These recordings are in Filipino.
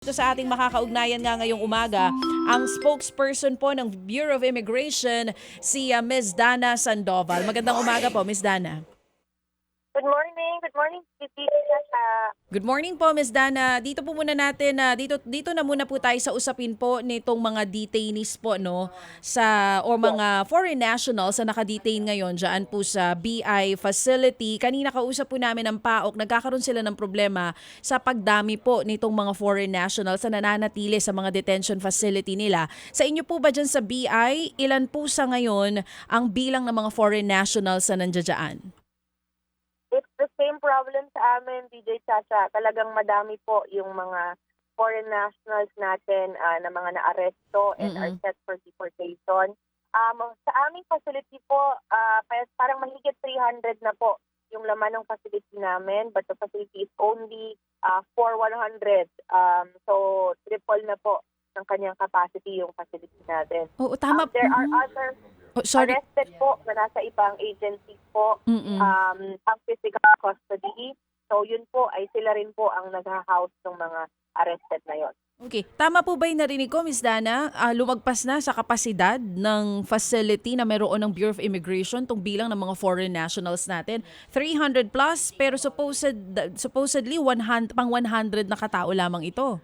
Ito sa ating makakaugnayan nga ngayong umaga, ang spokesperson po ng Bureau of Immigration, si uh, Ms. Dana Sandoval. Magandang umaga po, Ms. Dana. Good morning. Good morning. Uh, Good morning po, Ms. Dana. Dito po muna natin, na dito, dito na muna po tayo sa usapin po nitong mga detainees po, no? Sa, o mga foreign nationals na nakadetain ngayon dyan po sa BI facility. Kanina kausap po namin ang PAOK, nagkakaroon sila ng problema sa pagdami po nitong mga foreign nationals na nananatili sa mga detention facility nila. Sa inyo po ba dyan sa BI, ilan po sa ngayon ang bilang ng mga foreign nationals na nandiyan? It's the same problem sa amin, DJ Chacha. Talagang madami po yung mga foreign nationals natin ah, na mga naaresto and are Mm-mm. set for deportation. Um, sa aming facility po, pa- parang mahigit 300 na po yung laman ng facility namin, but the facility is only ah, for 100. Um, so, triple na po ng kanyang capacity yung facility natin. Oo, tama. Um, there are Mhm. other Oh, sorry. arrested po na nasa ibang agencies po Mm-mm. um, ang physical custody. So yun po ay sila rin po ang nag-house ng mga arrested na yon. Okay. Tama po ba yung narinig ko, Ms. Dana? Ah, lumagpas na sa kapasidad ng facility na mayroon ng Bureau of Immigration tong bilang ng mga foreign nationals natin. 300 plus, pero supposed, supposedly 100, pang 100 na katao lamang ito.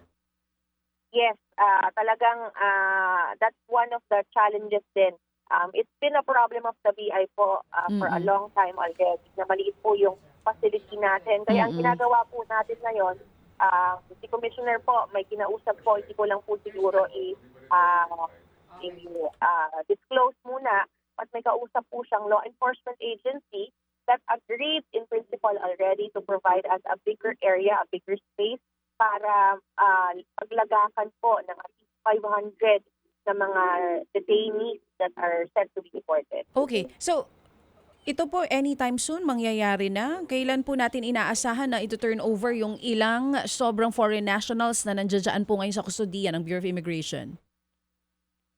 Yes, ah, talagang ah, that's one of the challenges din. Um, it's been a problem of the BI po ah, for a Mm-mm. long time already na maliit po yung facility natin. Kaya ang ginagawa po natin ngayon, ah, si Commissioner po, may kinausap po, hindi ko lang po siguro i- ah, i- ah, disclose muna, but may kausap po siyang law enforcement agency that agreed in principle already to provide us a bigger area, a bigger space para ah, paglagakan po ng at least 500 na mga detainees that are set to be deported. Okay. So, ito po anytime soon mangyayari na. Kailan po natin inaasahan na ito turn over yung ilang sobrang foreign nationals na nandiyan po ngayon sa kustudiya ng Bureau of Immigration?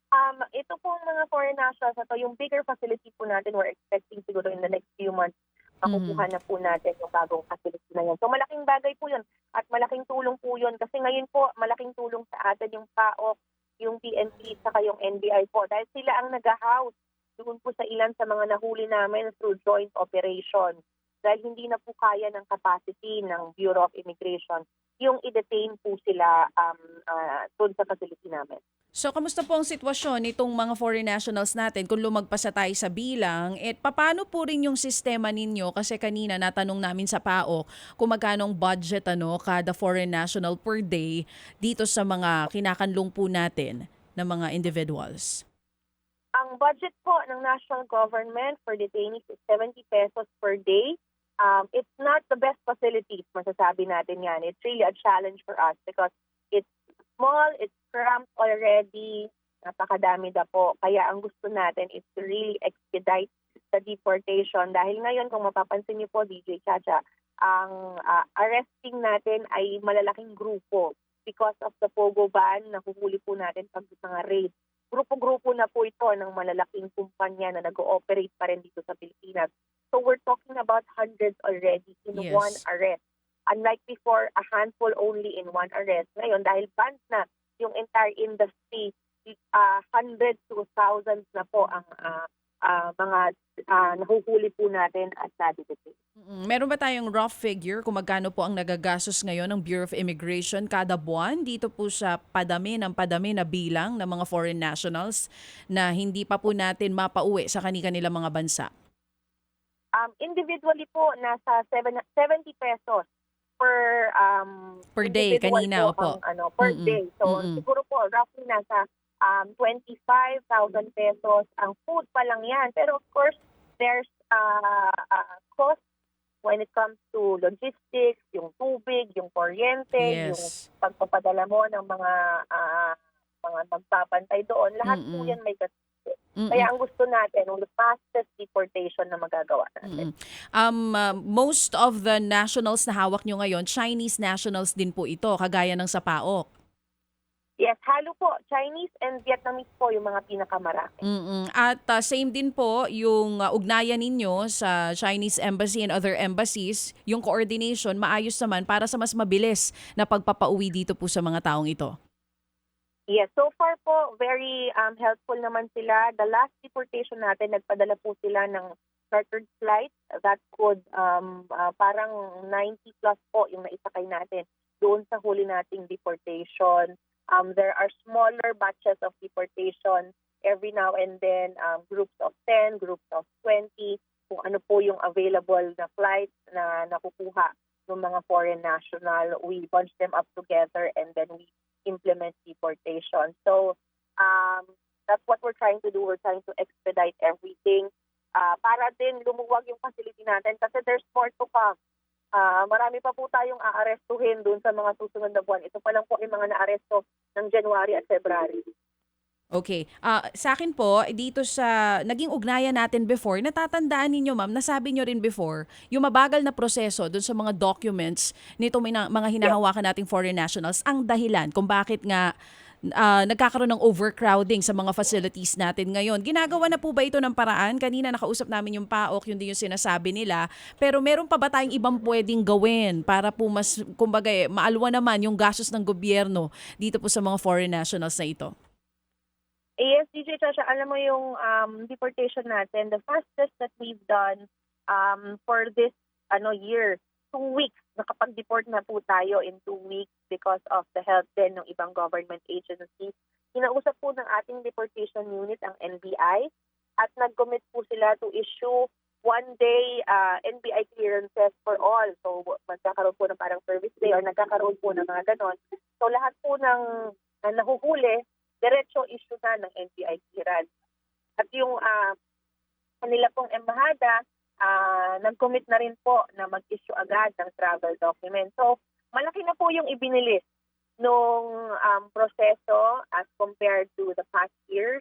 Um, ito pong mga foreign nationals na to, yung bigger facility po natin, we're expecting siguro in the next few months, makukuha na po natin yung bagong facility na yun. So malaking bagay po yun at malaking tulong po yun kasi ngayon po malaking tulong sa atin yung PAOK, yung PNP, saka yung NBI po. Dahil sila ang nag-house doon po sa ilan sa mga nahuli namin through joint operation dahil hindi na po kaya ng capacity ng Bureau of Immigration yung i-detain po sila um, ah, doon sa facility namin. So, kamusta po ang sitwasyon nitong mga foreign nationals natin kung lumagpas na tayo sa bilang? At paano po rin yung sistema ninyo? Kasi kanina natanong namin sa PAO kung magkano ang budget ano, kada foreign national per day dito sa mga kinakanlong po natin ng mga individuals. Ang budget po ng national government for detainees is 70 pesos per day. Um, it's not the best facilities, masasabi natin yan. It's really a challenge for us because it's small, it's cramped already, napakadami na po. Kaya ang gusto natin is to really expedite the deportation. Dahil ngayon, kung mapapansin niyo po, DJ Chacha, ang ah, arresting natin ay malalaking grupo because of the POGO ban, nahuhuli po natin pag mga raid grupo-grupo na po ito ng malalaking kumpanya na nag-ooperate pa rin dito sa Pilipinas. So we're talking about hundreds already in Yes. one arrest. Unlike before, a handful only in one arrest. Ngayon, dahil banned na yung entire industry, uh, hundreds to thousands na po ang ah, ah, mga ah, nahuhuli po natin at. Mm, Meron ba tayong rough figure kung magkano po ang nagagastos ngayon ng Bureau of Immigration kada buwan dito po sa padami ng padami na bilang ng mga foreign nationals na hindi pa po natin mapauwi sa kanilang mga bansa? Um, individually po, nasa seven, 70 pesos per um, Per day, kanina, po opo. ang, ano, per Mm-mm, day. So mm-mm. siguro po roughly nasa um, 25,000 pesos ang food pa lang yan. Pero of course, there's uh, uh, cost when it comes to logistics, yung tubig, yung kuryente, yung Yes. pagpapadala mo ng mga ah, mga magbabantay doon. Lahat po Mm-mm. yan may gastos. Mm-mm. Kaya ang gusto natin, yung fastest deportation na magagawa natin. Mm-mm. Um, uh, most of the nationals na hawak nyo ngayon, Chinese nationals din po ito, kagaya ng sa PAOK. Yes, halo po. Chinese and Vietnamese po yung mga pinakamarami. Mm-mm. At uh, same din po yung uh, ugnayan ninyo sa Chinese embassy and other embassies, yung coordination maayos naman para sa mas mabilis na pagpapauwi dito po sa mga taong ito. Yes, so far po, very um, helpful naman sila. The last deportation natin, nagpadala po sila ng chartered flight that could um, uh, parang 90 plus po yung naisakay natin doon sa huli nating deportation. Um, there are smaller batches of deportation every now and then, um, groups of 10, groups of 20, kung ano po yung available na flights na nakukuha ng mga foreign national. We bunch them up together and then we implement deportation. So um, that's what we're trying to do. We're trying to expedite everything uh, para din lumuwag yung facility natin kasi there's more to come. Ah, marami pa po tayong aarestuhin doon sa mga susunod na buwan. Ito pa lang po yung mga naaresto ng January at February. Okay. Ah, sa akin po, dito sa naging ugnayan natin before, natatandaan ninyo ma'am, nasabi nyo rin before, yung mabagal na proseso dun sa mga documents nito na- mga hinahawakan nating foreign nationals, ang dahilan kung bakit nga ah, nagkakaroon ng overcrowding sa mga facilities natin ngayon. Ginagawa na po ba ito ng paraan? Kanina nakausap namin yung PAOK, yun din yung sinasabi nila. Pero meron pa ba tayong ibang pwedeng gawin para po mas, kumbaga, eh, maalwa naman yung gastos ng gobyerno dito po sa mga foreign nationals na ito? Yes, DJ Chacha, alam mo yung um, deportation natin, the fastest that we've done um, for this ano year, two weeks, nakapag-deport na po tayo in two weeks because of the help din ng ibang government agencies. Kinausap po ng ating deportation unit ang NBI at nag-commit po sila to issue one-day uh, NBI clearances for all. So magkakaroon po ng parang service day or nagkakaroon po ng mga ganon. So lahat po ng uh, nahuhuli diretso issue na ng NBI clearance. At yung ah, kanila pong embahada, ah, nag-commit na rin po na mag-issue agad ng travel document. So, malaki na po yung ibinilis nung um, proseso as compared to the past years.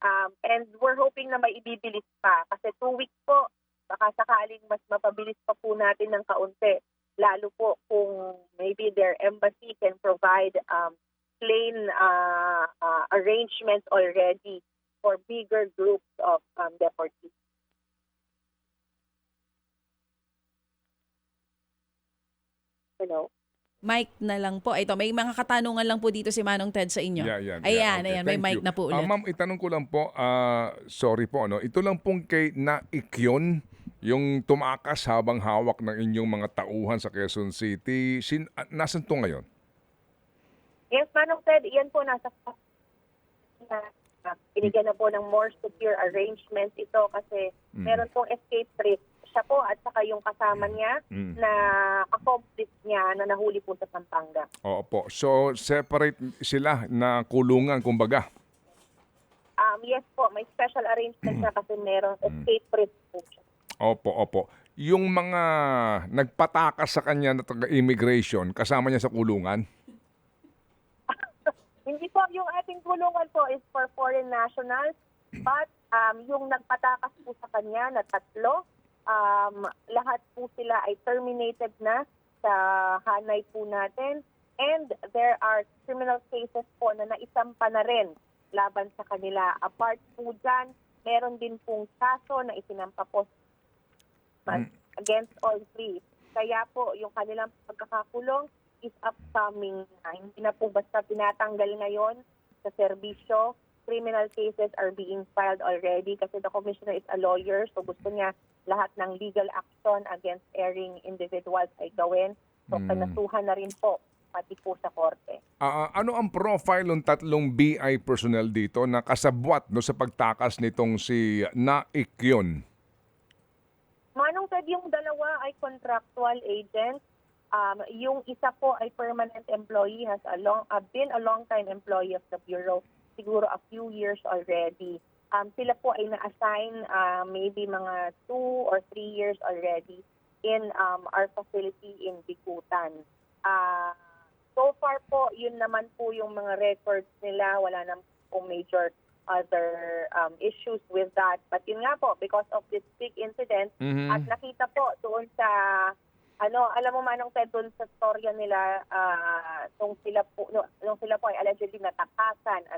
Um, and we're hoping na may ibibilis pa. Kasi two weeks po, baka sakaling mas mapabilis pa po natin ng kaunti. Lalo po kung maybe their embassy can provide um, plain uh, uh, arrangements already for bigger groups of um, deportees. Hello? Mic na lang po. Ito, may mga katanungan lang po dito si Manong Ted sa inyo. Yeah, yeah, yeah. ayan, Okay, ayan. May thank mic you. na po Ah, ulit. ma'am, itanong ko lang po, ah, sorry po, ano, ito lang pong kay Naikyon, yung tumakas habang hawak ng inyong mga tauhan sa Quezon City. Sin, ah, nasan to ngayon? Yes, Manong Ted, iyan po nasa na binigyan na po ng more secure arrangement ito kasi Mm. meron pong escape risk. Siya po at saka yung kasama niya Mm. na accomplice niya na nahuli po sa Pampanga. Oo po. So, separate sila na kulungan, kumbaga. Um, yes po, may special arrangement siya kasi merong escape risk po siya. Opo, opo. Yung mga nagpatakas sa kanya na taga-immigration, kasama niya sa kulungan? Hindi po, yung ating kulungan po is for foreign nationals, but um, yung nagpatakas po sa kanya na tatlo, um, lahat po sila ay terminated na sa hanay po natin. And there are criminal cases po na naisampa na rin laban sa kanila. Apart po dyan, meron din pong kaso na isinampa po against all three. Kaya po, yung kanilang pagkakakulong is upcoming na. Hindi na po basta pinatanggal ngayon sa serbisyo. Criminal cases are being filed already kasi the commissioner is a lawyer so gusto niya lahat ng legal action against erring individuals ay gawin. So Mm. kanasuhan na rin po pati po sa korte. Ah, ano ang profile ng tatlong BI personnel dito na kasabwat no, sa pagtakas nitong si Naikyon? Manong Ted, yung dalawa ay contractual agents. Um, yung isa po ay permanent employee, has a long, uh, been a long-time employee of the Bureau, siguro a few years already. Um, sila po ay na-assign uh, maybe mga two or three years already in um, our facility in Bikutan. Uh, so far po, yun naman po yung mga records nila. Wala naman po major other um, issues with that. But yun nga po, because of this big incident, Mhm. at nakita po doon sa ano, alam mo manong Ted doon sa storya nila ah, nung sila po no, nung sila po ay allegedly nat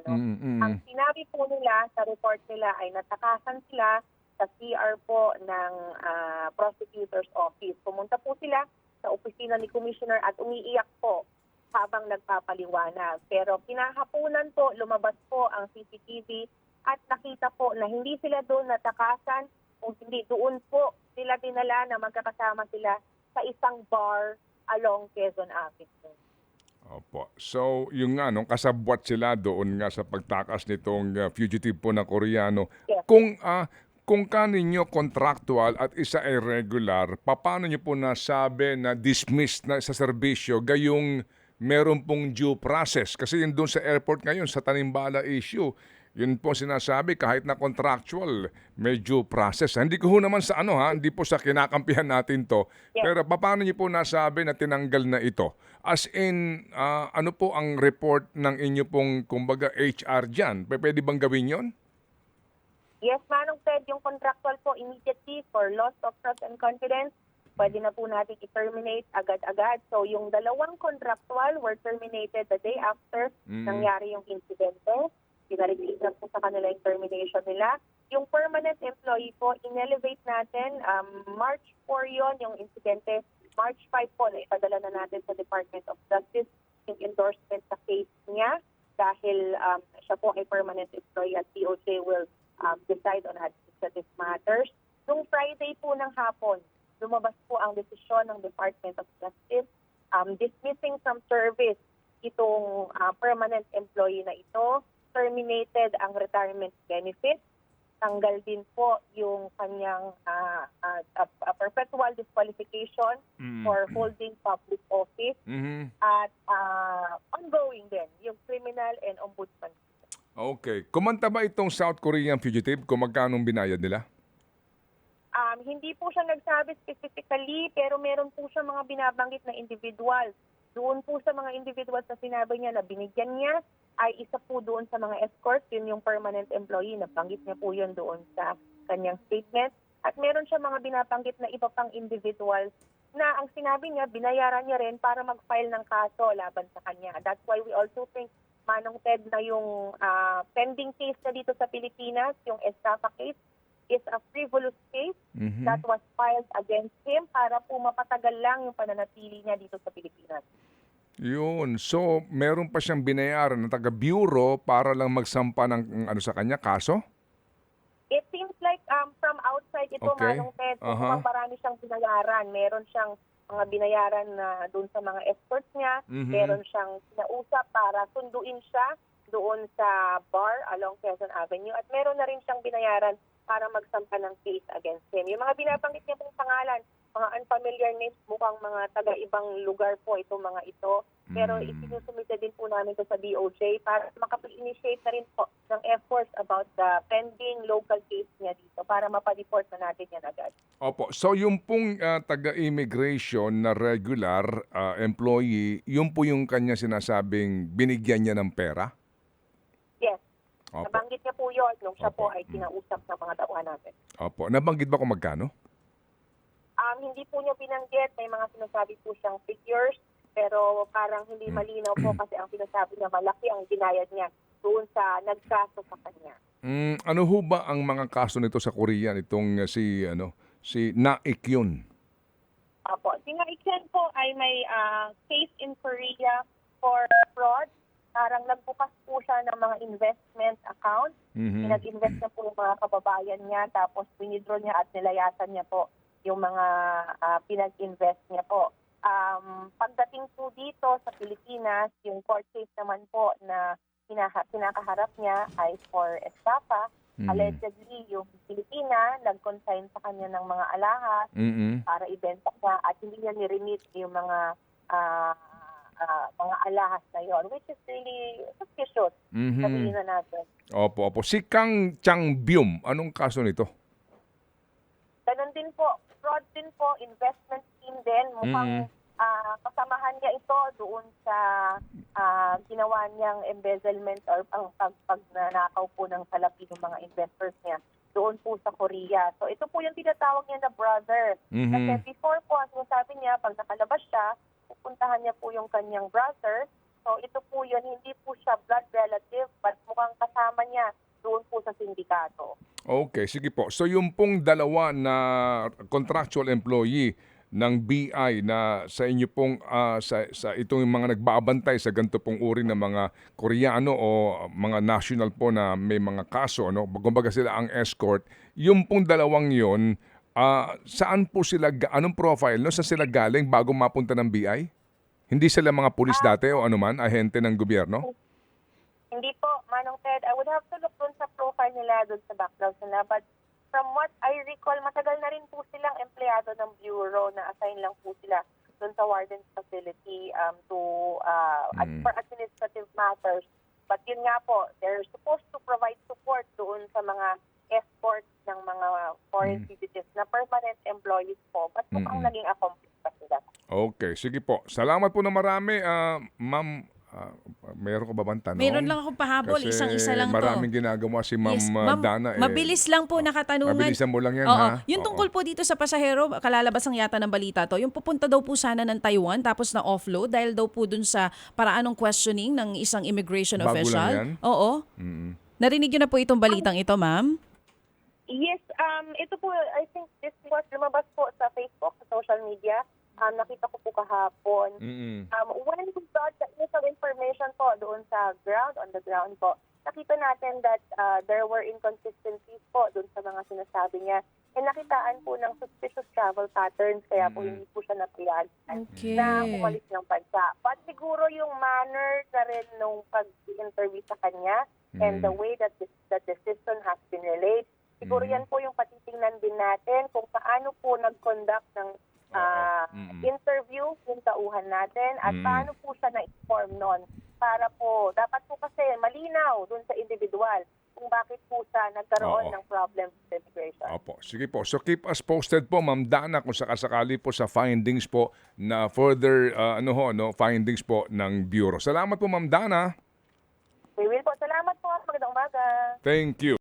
No? Mm, mm. Ang sinabi po nila sa report nila ay natakasan sila sa CR po ng ah, prosecutor's office. Pumunta po sila sa opisina ni Commissioner at umiiyak po habang nagpapaliwanag. Pero kinahapunan po, lumabas po ang CCTV at nakita po na hindi sila doon natakasan kung hindi doon po sila dinala na magkakasama sila sa isang bar along Quezon Avenue. Opo. So, yung nga, kasabwat sila doon nga sa pagtakas nitong uh, fugitive po na Koreano. Yes. Kung ah kung kaninyo contractual at isa ay regular, paano nyo po nasabi na dismissed na sa serbisyo gayong meron pong due process? Kasi yun doon sa airport ngayon, sa Tanimbala issue, yun po sinasabi kahit na contractual, may due process. Hindi ko naman sa ano ha, hindi po sa kinakampihan natin to. Yes. Pero paano niyo po nasabi na tinanggal na ito? As in, ah, ano po ang report ng inyo pong, kumbaga, HR dyan? Pwede bang gawin yon? Yes, Manong Ted, yung contractual po immediately for loss of trust and confidence, pwede na po natin i-terminate agad-agad. So yung dalawang contractual were terminated the day after Mm. nangyari yung insidente. Pinareceive na po sa kanila yung termination nila. Yung permanent employee po, in-elevate natin. Um, March 4 yon yung insidente. March 5 po, na ipadala na natin sa Department of Justice yung endorsement sa case niya dahil um, siya po ay permanent employee at DOJ will um, decide on administrative matters. Nung Friday po ng hapon, lumabas po ang desisyon ng Department of Justice um, dismissing from service itong uh, permanent employee na ito, terminated ang retirement benefit, tanggal din po yung kanyang uh, uh, uh, perpetual disqualification Mm. for holding public office Mhm. at uh, ongoing din yung criminal and ombudsman Okay. Kumanta ba itong South Korean fugitive kung magkano ang binayad nila? Um, hindi po siya nagsabi specifically, pero meron po siya mga binabanggit na individual. Doon po sa mga individuals na sinabi niya na binigyan niya, ay isa po doon sa mga escort, yun yung permanent employee, nabanggit niya po yun doon sa kanyang statement. At meron siya mga binabanggit na iba pang individuals na ang sinabi niya, binayaran niya rin para mag-file ng kaso laban sa kanya. That's why we also think Manong Ted na yung ah, pending case na dito sa Pilipinas, yung Estafa case, is a frivolous case Mhm. that was filed against him para po mapatagal lang yung pananatili niya dito sa Pilipinas. Yun. So, meron pa siyang binayaran na taga-bureau para lang magsampa ng ano sa kanya, kaso? It seems like um, from outside ito, Okay. Manong Ted, mukhang marami siyang binayaran. Meron siyang mga binayaran na doon sa mga escorts niya. Mhm. Meron siyang kinausap para sunduin siya doon sa bar along Quezon Avenue. At meron na rin siyang binayaran para magsampa ng case against him. Yung mga binabanggit niya pong mukhang mga taga-ibang lugar po itong mga ito. Pero Mm. isinusumite din po namin ito sa DOJ para makapag-initiate na rin po ng efforts about the pending local case niya dito para mapadeport na natin yan agad. Opo. So, yung pong ah, taga-immigration na regular ah, employee, yun po yung kanya sinasabing binigyan niya ng pera? Yes, Opo. nabanggit niya po yun nung siya Opo. po ay kinausap ng mga tauhan natin. Opo. Nabanggit ba kung magkano? Um, hindi po niya binanggit, may mga sinasabi po siyang figures, pero parang hindi malinaw po kasi ang sinasabi niya malaki ang binayad niya doon sa nagkaso sa kanya. Mm, ano ho ba ang mga kaso nito sa Korea nitong ah, si ano si Naekyun? Apo. Si nga Iksen po ay may ah, case in Korea for fraud. Parang nagbukas po siya ng mga investment account. Mhm. Pinag-invest na po yung mga kababayan niya tapos winidraw niya at nilayasan niya po yung mga ah, pinag-invest niya po. Um, pagdating po dito sa Pilipinas, yung court case naman po na pinaha- pinakaharap niya ay for estafa. Mhm. Allegedly, yung Pilipina nag-consign sa kanya ng mga alahas Mhm. para ibenta niya at hindi niya ni-remit yung mga ah, ah, mga alahas na yon which is really suspicious Mhm. sabihin na natin. Opo, opo. Si Kang Chang Byum, anong kaso nito? Ganon din po, fraud din po, investment scheme din. Mukhang Mhm. ah, kasamahan niya ito doon sa ah, ginawa niyang embezzlement or ang pag, pagnanakaw po ng salapi ng mga investors niya doon po sa Korea. So ito po yung tinatawag niya na brother. Mhm. Kasi before po, ang sinasabi niya, pag nakalabas siya, pupuntahan niya po yung kanyang brother. So ito po yun, hindi po siya blood relative, but mukhang kasama niya doon po sa sindikato. Okay, sige po. So yung pong dalawa na contractual employee ng BI na sa inyo pong ah, sa, sa itong mga nagbabantay sa ganito pong uri ng mga Koreano o mga national po na may mga kaso, no? Kumbaga sila ang escort. Yung pong dalawang yon, ah, saan po sila, anong profile, no? Saan sila galing bago mapunta ng BI? Hindi sila mga pulis dati o anuman, ahente ng gobyerno? Hindi po, Manong Ted. I would have to look doon sa profile nila, doon sa background nila. But from what I recall, matagal na rin po silang empleyado ng bureau na assign lang po sila doon sa warden's facility um, to uh, Mm. for administrative matters. But yun nga po, they're supposed to provide support doon sa mga escorts ng mga foreign Mm. fugitives na permanent employees po. But mukhang Mm-mm. naging accomplice pa sila. Okay, sige po. Salamat po na marami, ah, ma'am. Ah, meron ko ba bang tanong? Meron lang akong pahabol, Kasi isang-isa lang to. maraming ginagawa si Ma'am Yes, ah, ma'am, Dana. Eh. Mabilis lang po nakatanungan. Mabilisan mo lang yan, Oo. ha? Yung Oo. tungkol po dito sa pasahero, kalalabas ang yata ng balita to, yung pupunta daw po sana ng Taiwan tapos na offload dahil daw po dun sa paraan ng questioning ng isang immigration Bago lang official. yan? Oo. Mm. Narinig niyo na po itong balitang ito, ma'am? Yes, um, ito po, I think this was lumabas po sa Facebook, sa social media. Um, nakita ko po kahapon. Mm-mm. Um, when we got the initial information po doon sa ground, on the ground po, nakita natin that uh, there were inconsistencies po doon sa mga sinasabi niya. And nakitaan po ng suspicious travel patterns, kaya po Mhm. hindi po siya napayagan Okay. na umalis ng bansa. But siguro yung manner na rin nung pag-interview sa kanya and the way that the, that the system has been relayed, siguro Mhm. yan po yung patitingnan din natin kung paano po nag-conduct ng ah, Mm-mm. interview yung tauhan natin at Mm. paano po siya na-inform nun para po, dapat po kasi malinaw dun sa individual kung bakit po siya nagkaroon Oo. ng problem with immigration. Opo, sige po. So keep us posted po, Ma'am Dana, kung sakasakali po sa findings po na further ah, ano ho, no, findings po ng Bureau. Salamat po, Ma'am Dana. We will po. Salamat po. Magandang umaga. Thank you.